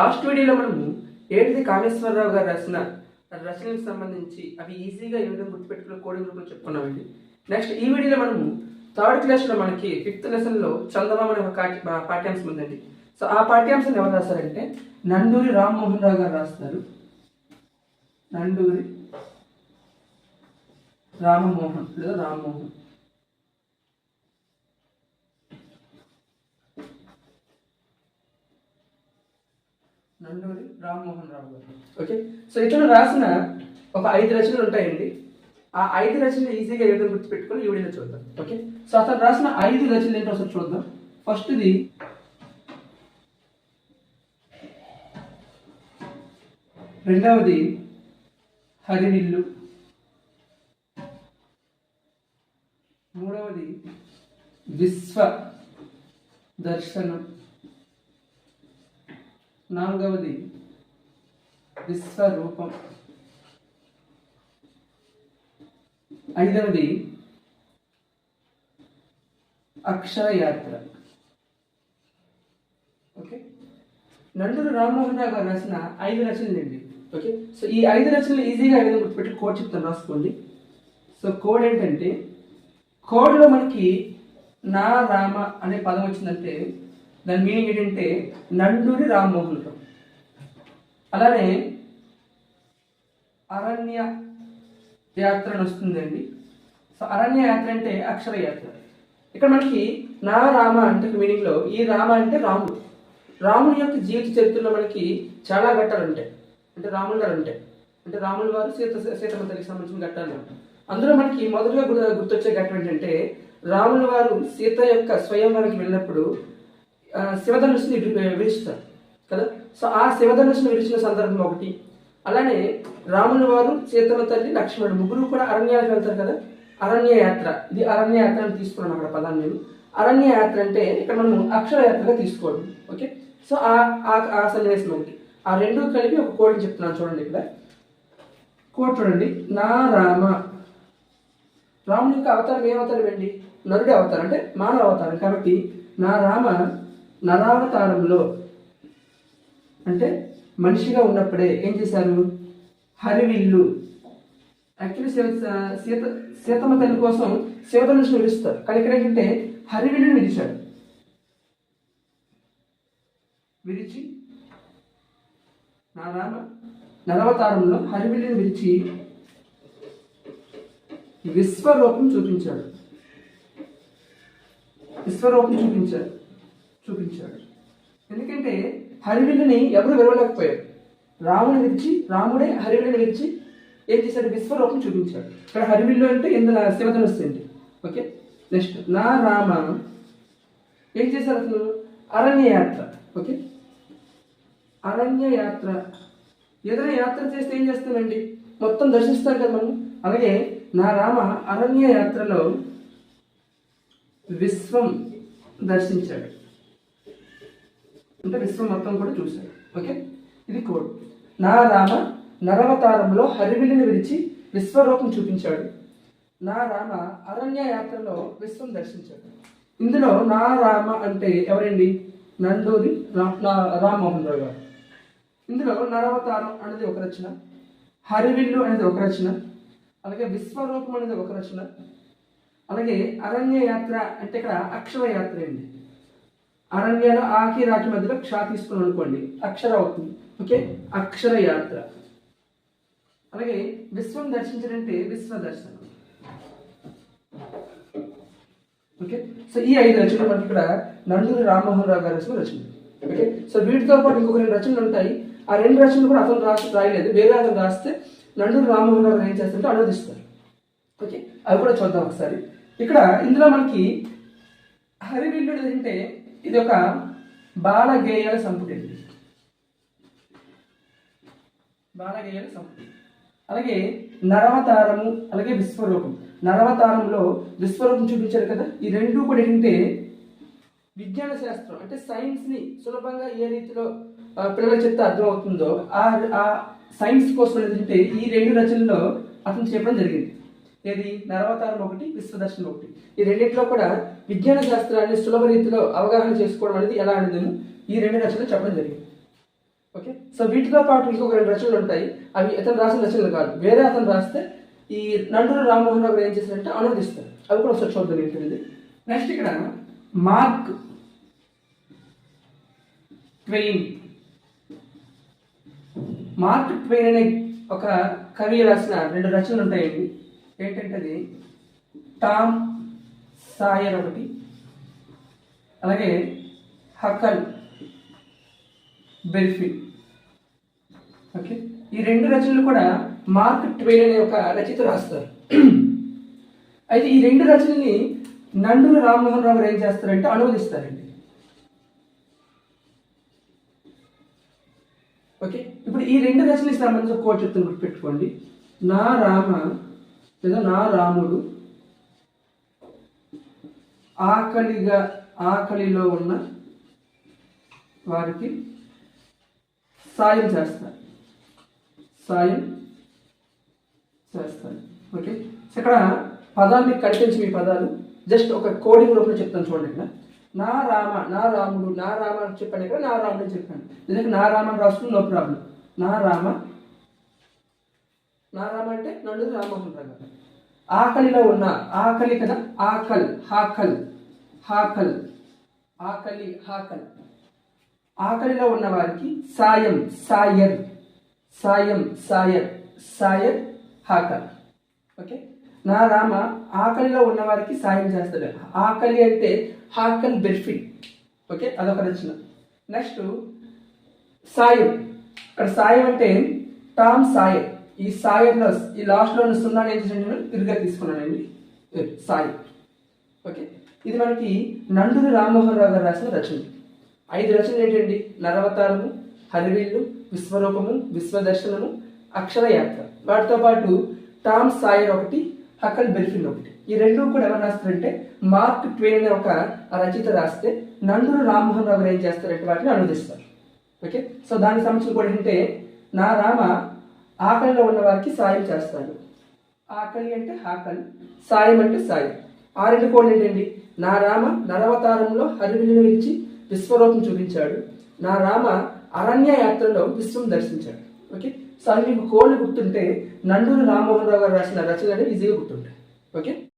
Last వీడియోలో మనము ఏడిది కామేశ్వరరావు గారు రాసిన రచనలకు సంబంధించి అవి ఈజీగా ఏ విధంగా గుర్తుపెట్టుకునే కోడింగ్ రూపంలో చెప్పుకున్నామండి. నెక్స్ట్ ఈ వీడియోలో మనము థర్డ్ క్లాస్లో మనకి ఫిఫ్త్ లెసన్లో చందమామ అనే ఒక పాఠ్యాంశం ఉందండి. సో ఆ పాఠ్యాంశం ఎవరు రాస్తారంటే నందూరి రామ్మోహన్ రావు గారు రాస్తారు. నందూరి రామమోహన్ లేదా రామ్మోహన్ నందూరి రామ్మోహన్ రావు గారు. ఓకే సో ఇతను రాసిన ఒక ఐదు రచనలు ఉంటాయండి. ఆ ఐదు రచనలు ఈజీగా ఏదో విధంగా గుర్తుపెట్టుకొని చూద్దాం. ఓకే సో అతను రాసిన ఐదు రచనలు ఏంటో ఒకసారి చూద్దాం. ఫస్ట్ది రెండవది హరివిల్లు మూడవది విశ్వ దర్శనం నాలుగవది విశ్వరూపం. ఐదవది అక్షరయాత్ర. ఓకే? నందూరు రామ్మోహన్ రావు గారు రాసిన ఐదు రచనలు అండి. ఓకే? సో ఈ ఐదు రచనలు ఈజీగా ఐదు గుర్తుపెట్టి కోడ్ చెప్తాను రాసుకోండి. సో కోడ్ ఏంటంటే కోడ్లో మనకి నా రామ అనే పదం వచ్చిందంటే దాని మీనింగ్ ఏంటంటే నండూరి రామ్మోహన్ రావు. అలానే అరణ్య యాత్ర వస్తుందండి. సో అరణ్య యాత్ర అంటే అక్షర యాత్ర. ఇక్కడ మనకి నా రామ అంటే మీనింగ్లో ఈ రామ అంటే రాముడు. రాముని యొక్క జీవిత చరిత్రలో మనకి చాలా ఘట్టాలు ఉంటాయి. అంటే రాముల గారు ఉంటాయి. అంటే రాముల వారు సీత సీతమ్మ తల్లికి సంబంధించిన ఘట్టాలు అందులో మనకి మొదటగా గుర్తు గుర్తొచ్చే ఘట్టం ఏంటంటే రాముల వారు సీత యొక్క స్వయంవరానికి వెళ్ళినప్పుడు శివధనుషుని శివధనుస్సుని కదా? సో ఆ శివధనుషును విడిచిన సందర్భం ఒకటి. అలానే రాముని వారు సీతమ్మ తల్లి లక్ష్మణుడు ముగ్గురు కూడా అరణ్యాలకు వెళ్తారు కదా? అరణ్య యాత్ర ఇది అరణ్య యాత్ర అని తీసుకున్నాను అక్కడ పదాన్ని నేను అరణ్య యాత్ర అంటే ఇక్కడ మనం అక్షర యాత్రగా తీసుకోవడం. ఓకే? సో ఆ ఆ- సన్నివేశం ఒకటి. ఆ రెండు కలిపి ఒక కోడ్ చెప్తున్నాను చూడండి ఇక్కడ. కోడ్ చూడండి. నా రామ. రాముని యొక్క అవతారం ఏ అవతారం ఏంటి నరుడి అవతారం అంటే మానవ అవతారం. కాబట్టి నా రామ నరావతారంలో అంటే మనిషిగా ఉన్నప్పుడే ఏం చేశారు? హరివిల్లు. యాక్చువల్లీ శివ సీత సీతమ్మ తల్లి కోసం శివధనుషుని విలుస్తారు కానీ ఇక్కడ ఏంటంటే హరివిల్లుని విడిచాడు విరిచి నా రామ నరవతారంలో హరివిల్లుని విరిచి విశ్వరూపం చూపించాడు. విశ్వరూపం చూపించాడు చూపించాడు. ఎందుకంటే హరివిల్లుని ఎవరు విరవలేకపోయారు రాముని విరిచి రాముడే హరివిల్లుని విరిచి ఏం చేశాడు? విశ్వరూపం చూపించాడు. ఇక్కడ హరివిల్లు అంటే ఇందులో శివధనుస్సు అండి ఓకే నెక్స్ట్ నా రామ ఏం చేశారు అసలు అరణ్యయాత్ర ఓకే? అరణ్య యాత్ర ఏదైనా యాత్ర చేస్తే ఏం చేస్తామండి మొత్తం దర్శిస్తాం కదా మనం అలాగే నా రామ అరణ్య యాత్రలో విశ్వం దర్శించాడు. అంటే విశ్వం మొత్తం కూడా చూశాడు ఓకే? ఇది కోడ్. నా రామ నరవతారంలో హరివిల్లిని విరిచి విశ్వరూపం చూపించాడు. నా రామ అరణ్య యాత్రలో విశ్వం దర్శించాడు. ఇందులో నా రామ అంటే ఎవరండి? నండూరి నా- రామ్మోహన్ రావు గారు. ఇందులో నరవతారం అనేది ఒక రచన హరివిల్లు అనేది ఒక రచన అలాగే విశ్వరూపం అనేది ఒక రచన అలాగే అరణ్య యాత్ర అంటే ఇక్కడ అక్షర యాత్ర అండి. అరణ్యాల ఆకి రాకి మధ్యలో క్షా తీసుకున్నాం అనుకోండి. అక్షర అవుతుంది. ఓకే? అక్షర యాత్ర. అలాగే విశ్వం దర్శించాలంటే విశ్వ దర్శనం. ఓకే? సో ఈ ఐదు రచనలు మనకి ఇక్కడ నందూరి రామ్మోహన్ రావు గారు రాసిన రచనలు ఓకే? సో వీటితో పాటు ఇంకొక రెండు రచనలు ఉంటాయి. ఆ రెండు రచనలు కూడా అతను రాసి రాయలేదు. వేరే అతను రాస్తే నందూరి రామ్మోహన్ రావు గారు ఏం చేస్తారంటే అనువదిస్తారు ఓకే? అవి కూడా చూద్దాం ఒకసారి. ఇక్కడ ఇందులో మనకి హరివిల్లుడు అంటే ఇది ఒక బాలగేయాల సంపుటి అండి. బాలగేయాల సంపుటి. అలాగే నరవతారము అలాగే విశ్వరూపం. నరవతారంలో విశ్వరూపం చూపించారు కదా ఈ రెండు కూడా ఏంటంటే విజ్ఞాన శాస్త్రం అంటే సైన్స్ని సులభంగా ఏ రీతిలో పిల్లల చెప్తే అర్థమవుతుందో ఆ సైన్స్ కోసం ఏంటంటే ఈ రెండు రచనల్లో అతను చెప్పడం జరిగింది. ఏది? నరవతారం ఒకటి విశ్వదర్శనం ఒకటి. ఈ రెండింటిలో కూడా విజ్ఞాన శాస్త్రాన్ని సులభ రీతిలో అవగాహన చేసుకోవడం అనేది ఎలా అనేది ఈ రెండు రచనలు చెప్పడం జరిగింది. ఓకే? సో వీటితో పాటు ఇంకొక రెండు రచనలు ఉంటాయి. అవి ఇతను రాసిన రచనలు కాదు. వేరే అతను రాస్తే ఈ నండూరు రామ్మోహన్ రావు ఏం చేశారంటే ఆనందిస్తారు. అవి కూడా ఒకసారి చూద్దాం ఏంటండి నెక్స్ట్ ఇక్కడ మార్క్ ట్వెయిన్. మార్క్ ట్వెయిన్ అనే ఒక కవి రాసిన రెండు రచనలు ఉంటాయండి. ఏంటంటే అది టామ్ సాయర్ ఒకటి అలాగే హకల్ బెల్ఫిల్ ఓకే? ఈ రెండు రచనలు కూడా మార్క్ ట్వెయిన్ అనే ఒక రచయిత రాస్తారు. అయితే ఈ రెండు రచనల్ని నండూరు రామ్మోహన్ రావు ఏం చేస్తారంటే అనువదిస్తారండి. ఓకే? ఇప్పుడు ఈ రెండు రచనలకి సంబంధించిన కోట్ చెప్తాను గుర్తుపెట్టుకోండి. నా రామ లేదా నా రాముడు ఆకలిగా ఆకలిలో ఉన్న వారికి సాయం చేస్తారు. సాయం చేస్తారు. ఓకే? ఇక్కడ పదాన్ని మీకు మీ పదాలు. జస్ట్ ఒక కోడింగ్ రూపంలో చెప్తాను చూడండి ఇక్కడ. నా రామ నా రాముడు నా రామ అని చెప్పాను ఇక్కడ నా రాముడు అని చెప్పాను. ఎందుకంటే నా రామ రాష్ట్రం నో ప్రాబ్లం. నా రామ నా రామ అంటే నడు రామోహన్ రావు ఆకలిలో ఉన్న ఆకలి కదా ఆకల్ హాకల్ హాకల్ ఆకలి హాకల్. ఆకలిలో ఉన్న వారికి సాయం సాయర్ సాయం సాయర్ సాయర్ హాకల్. ఓకే? నా రామ ఆకలిలో ఉన్న వారికి సాయం చేస్తాడు. ఆకలి అంటే హాకల్ బెర్ఫిట్ ఓకే? అదొక రచన. నెక్స్ట్ సాయం. ఇక్కడ సాయం అంటే టామ్ సాయం ఈ సాయి సాయర్లో ఈ లాస్ట్లో ఉన్న సున్నాని ఏం చేసాను నేను తిరిగా తీసుకున్నానండి సాయి. ఓకే. ఇది మనకి నండూరి రామ్మోహన్ రావు గారు రాసిన రచన. ఐదు రచనలు ఏంటండి? నరవతారము హరివిల్లు విశ్వరూపము విశ్వదర్శనము అక్షరయాత్ర వాటితో పాటు టామ్ సాయర్ ఒకటి హకల్ బెర్ఫిన్ ఒకటి. ఈ రెండు కూడా ఎవరు రాస్తారంటే మార్క్ ట్వేన్ అనే ఒక రచయిత రాస్తే నండూరు రామ్మోహన్ రావు గారు ఏం చేస్తారంటే వాటిని అనువదిస్తారు. ఓకే. సో దానికి సంబంధించిన కూడా ఏంటంటే నా రామ ఆకలిలో ఉన్న వారికి సాయం చేస్తాడు. ఆకలి అంటే ఆకలి సాయం అంటే సాయం. ఆ రెండు కోళ్ళు ఏంటండి? నా రామ నరవతారంలో హరివిల్లును విడిచి విశ్వరూపం చూపించాడు. నా రామ అరణ్య యాత్రలో విశ్వం దర్శించాడు. ఓకే? సో అవి మీకు కోళ్ళు గుర్తుంటే నండూరు రామ్మోహన్ రావు గారు రాసిన రచనలు ఈజీగా గుర్తుంటాయి. ఓకే?